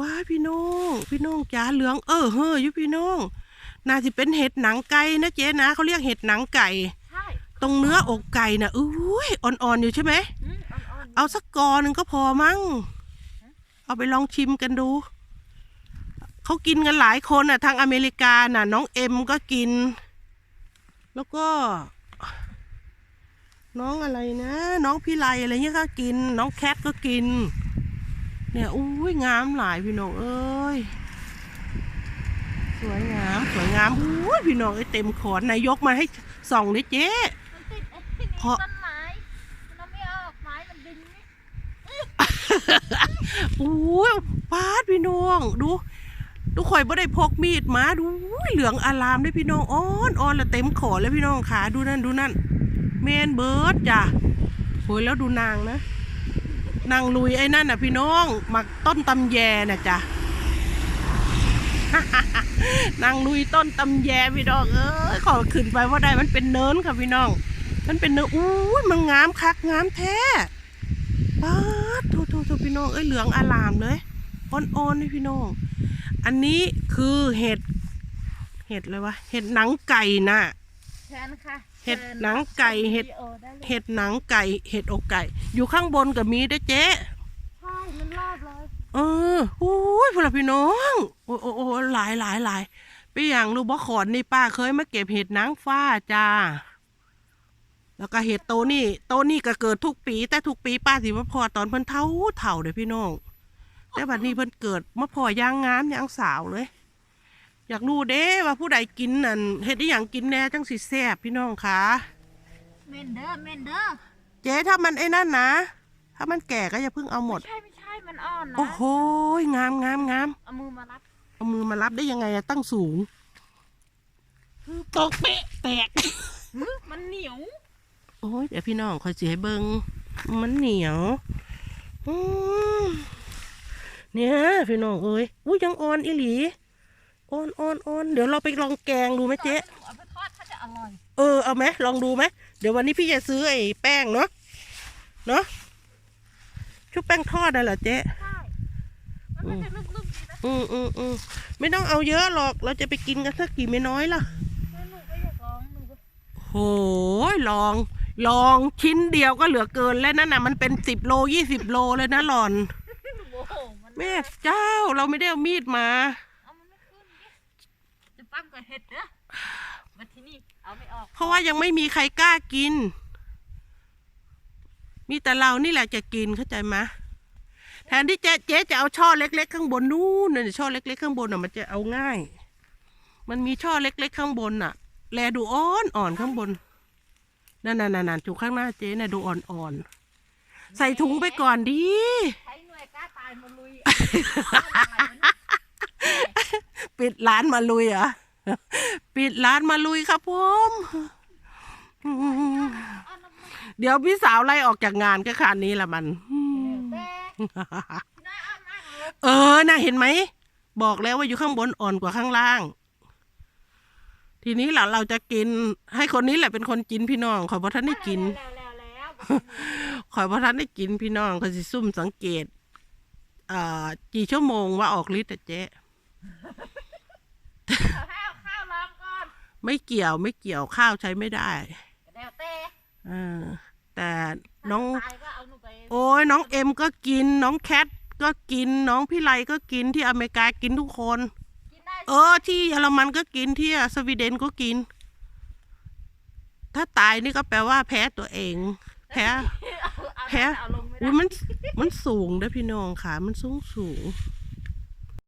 ว้ายพี่น้องพี่น้องจ๋าเหลืองเออเฮ้ออยู่พี่น้องน่าจะเป็นเห็ดหนังไก่นะเจ๊นะเขาเรียกเห็ดหนังไก่ใช่ตรงเนื้ออกไก่น่ะอุ้ยอ่อนๆอยู่ใช่ไหมอืมอ่อนๆเอาสักกอหนึ่งก็พอมั้งเอาไปลองชิมกันดูเขากินกันหลายคนน่ะทางอเมริกาน่ะ น้องเอ็มก็กิน แล้วก็ น้องอะไรนะ น้องพี่ไลอะไรเงี้ยก็กิน น้องแคทก็กิน เนี่ยอุ้ยงามหลายพี่น้องเอ้ยสวยงามสวยงามอุ้ยพี่น้องเอ้ยเต็มขอนนายยกมาให้ส่องดิเจ๊มันติดไอ้ที่นี่เพราะ ต้นไม้มันเอาไม่ออกไม้มันดินนี่อุ้ยปาดพี่น้องดู ดูข่อยบ่ได้พกมีดมาดูอุ้ยเหลืองอารามด้วยพี่น้องอ้อนอ้อนแล้วเต็มขอแล้วพี่น้องขาดูนั่นดูนั่น เมนเบิร์ดจ้ะโอ้ยแล้วดูนางนะ นางลุยไอ้นั่นน่ะพี่น้องหมักต้นตำแยน่ะจ้ะนางลุยต้นตำแยพี่น้องเอ้ยขอขึ้นไปว่าได้มันเป็นเนินค่ะพี่น้อง มันเป็นเนินอุ้ยมันงามคักงามแท้ป๊าดโทโทโทพี่น้องเอ้ยเหลืองอารามเลยอ่อนๆนี่พี่น้อง อันนี้คือเห็ด เห็ดอะไรวะ เห็ดหนังไก่น่ะ แทนค่ะเห็ดชิญหนังไก่เห็ดวิดีโอได้เลยเห็ดหนังไก่ เห็ดอกไก่ อยู่ข้างบนกับมีด้วยเจ๊ใช่มันรอบเลยเอออุ้ยพวกเราพี่น้องโอ้โอ้โอ้หลายหลายหลายไปอย่างลูกบ่ขอนนี่ป้าเคยมาเก็บเห็ดนางฟ้าจ้า แล้วก็เห็ดโตนี่โตนี่ก็เกิดทุกปี แต่ทุกปีป้าสิมาพอตอนเพิ่นเท่าเท่าเด้อพี่น้องแต่บัดนี้เพิ่นเกิดมาพอย่างงามย่างสาวเลย อยากรู้เด้ว่าผู้ใดกินนั่นเห็ดได้อย่างกินแน่จังสิแซ่บพี่น้องคะเมนเดอร์เมนเดอร์เจ๊ถ้ามันไอ้นั่นนะ ถ้ามันแก่ก็อย่าเพิ่งเอาหมดไม่ใช่ไม่ใช่มันอ่อนนะโอ้โหงามงามงามเอามือมารับเอามือมารับได้ยังไงอะตั้งสูงตกเป๊ะแตกหือมันเหนียวโอ้ยเดี๋ยวพี่น้องคอยเสียเบิงมันเหนียวอืมเนี่ยพี่น้องเอ้ยอุ้ยยังอ่อนอีหลี อ่อนอ่อนอ่อนเดี๋ยวเราไปลองแกงดูไหมเจ๊หนูเอาไปทอดถ้าจะอร่อย เออเอาไหมลองดูไหมเดี๋ยววันนี้พี่จะซื้อไอ้แป้งเนาะเนาะชุบแป้งทอดน่ะเหรอเจ๊ ใช่ มันก็จะนุ่มๆดีนะอืมอืมอืมไม่ต้องเอาเยอะหรอกเราจะไปกินกันสักกี่ไม่น้อยล่ะแล้วหนูก็อยากลองหนูก็โหยลอง ลองชิ้นเดียวก็เหลือเกินแล้วนั่นน่ะมันเป็นสิบโลยี่สิบโลเลยนะหล่อนโอ้โหมันแม่เจ้าเราไม่ได้เอามีดมา เอามันไม่ขึ้นดิ จะปั้มกับเห็ดเด้อมาที่นี่เอาไม่ออกเพราะว่ายังไม่มีใครกล้ากิน มีแต่เรานี่แหละจะกินเข้าใจไหมแทนที่เจ๊เจ๊จะเอาช่อเล็ก ๆ ข้างบนนู่นน่ะช่อเล็ก ๆ ข้างบนน่ะมันจะเอาง่าย มันมีช่อเล็ก ๆ ข้างบนน่ะ แลดูอ่อนอ่อนข้างบนนั่นนั่นนั่นถูกข้างหน้าเจ๊น่ะดูอ่อนอ่อนๆใส่ถุงไปก่อนดิใช้หน่วยกล้าตายมาลุยเอาอะไรวะเนี่ยปิดร้านมาลุยเหรอ ปิดร้านมาลุยครับผมเดี๋ยวพี่สาวไล่ออกจากงานก็ขาดนี้ละมัน เออน่ะเห็นไหม บอกแล้วว่าอยู่ข้างบนอ่อนกว่าข้างล่าง ทีนี้ล่ะเราจะกิน ให้คนนี้แหละเป็นคนกินพี่น้องขอพระท่านได้กินขอพระท่านได้กินพี่น้องเขาสิซุ่มสังเกต เอ่อกี่ชั่วโมงว่าออกฤทธิ์อะเจ๊ เอาให้เอาข้าวล้างก่อน ไม่เกี่ยวไม่เกี่ยวข้าวใช้ไม่ได้แล้วแต่เออแต่น้องตายก็เอาหนูไปโอ้ยน้องเอ็มก็กิน น้องแคทก็กิน น้องพี่ไลก็กินที่อเมริกากินทุกคน กินได้เออ ที่เยอรมันก็กินที่สวีเดนก็กิน ถ้าตายนี่ก็แปลว่าแพ้ตัวเอง แพ้ เอาเอาแพ้ เอาลงไม่ได้ อุ้ยมันมันสูงนะพี่น้องค่ะ มันสูงสูง